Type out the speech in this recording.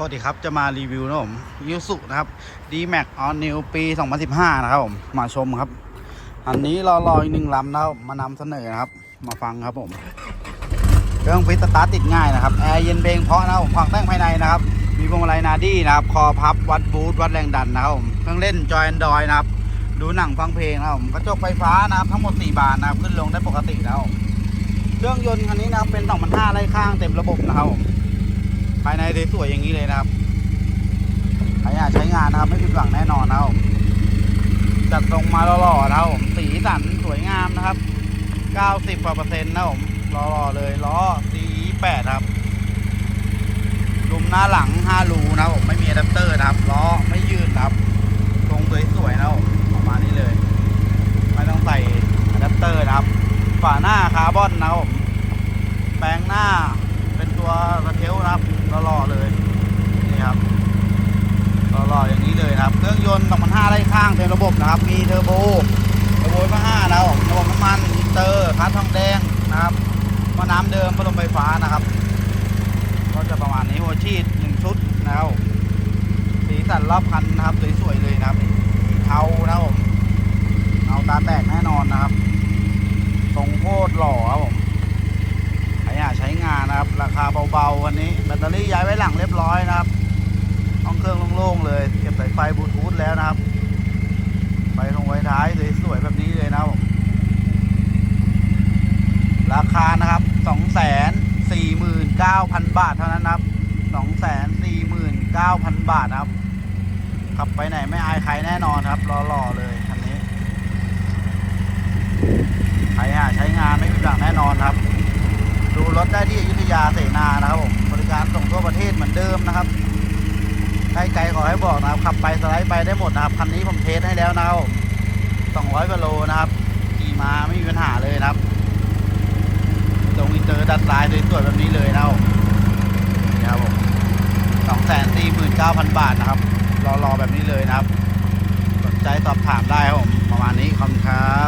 สวัสดีครับ จะมารีวิวนะผมยูสุนะครับ d m a x On New ปี 2015 นะครับผม มาชมครับ อันนี้รอรออีกหนึ่งลำนะครับมานำเสนอนะครับ มาฟังครับผม เครื่องฟิตสตาร์ติดง่ายนะครับ แอร์เย็นเพลงเพราะนะครับผมฟังแต่งภายในนะครับ มีพวงมาลัยนาดี้นะครับ คอพับ วัดบูทวัดแรงดันนะครับผมเครื่องเล่นจอยแอนดรอยนะครับ ดูหนังฟังเพลงนะครับผมกระจกไฟฟ้านะครับทั้งหมด 4 บานนะครับขึ้นลงได้ปกตินะครับเครื่องยนต์คันนี้นะครับเป็น 2005ไล่ข้างเต็มระบบนะครับผม ภายสวยอย่างนี้เลยนะครับใครอยากใช้งานนะครับไม่ผิดหวังแน่นอนนะครับจัดตรงมาหล่อๆนะครับผมสีสันสวยงามนะครับ 90กว่าเปอร์เซ็นต์นะครับผมหล่อๆเลยล้อ C8 ครับลุมหน้าหลัง5รูนะครับผมไม่มีอะแดปเตอร์นะครับล้อไม่ยืดนะครับ ตรงสวยๆนะครับผมประมาณนี้เลย ไม่ต้องใส่อะแดปเตอร์นะครับ ฝาหน้าคาร์บอนนะครับผมแปลงหน้าเป็นตัวกระเทลนะครับหล่อๆเลยนี่ครับหล่อๆอย่าง นี้เลยนะครับ เครื่องยนต์2005ไล่ข้างเต็มระบบนะครับ มีเทอร์โบ เทอร์โบมาห้านะครับระบบน้ำมันอินเตอร์คัสทองแดงนะครับมาน้ำเดิมพัดลมไฟฟ้านะครับ ก็จะประมาณนี้หัวชีดหนึ่งชุดนะครับสีสันรอบคันนะครับสวยๆเลยนะครับสีเทานะครับผมเอาตาแตกแน่นอนนะครับทรงโคตรหล่อครับผมใครอยากใช้งานนะครับ ราคาเบาๆวันนี้แบตเตอรี่ย้ายไว้หลังเรียบร้อยนะครับห้องเครื่องโล่งๆเลย เก็บสายไฟบลูทูธแล้วนะครับ ไฟตรงไว้ท้ายสวยๆแบบนี้เลยนะครับผม ราคานะครับ249,000บาทเท่านั้นครับ249,000บาทนะครับขับไปไหนไม่อายใครแน่นอนครับหล่อๆเลยคันนี้ใครอยาใช้งานไม่ผิดหวังแน่นอนครับ ดูรถได้ที่อยุธยาเสนานะครับผมบริการส่งทั่วประเทศเหมือนเดิมนะครับใกล้ไกลขอให้บอกนะครับขับไปสไลด์ไปได้หมดนะครับคันนี้ผมเทสให้แล้วนะครับ200กิโลนะครับขี่มาไม่มีปัญหาเลยนะครับ ดัดลายสวยๆแบบนี้เลยนะครับผมนี่ครับผม249,000บาทนะครับรอๆแบบนี้เลยนะครับ สนใจสอบถามได้ครับผมประมาณนี้ขอบคุณครับ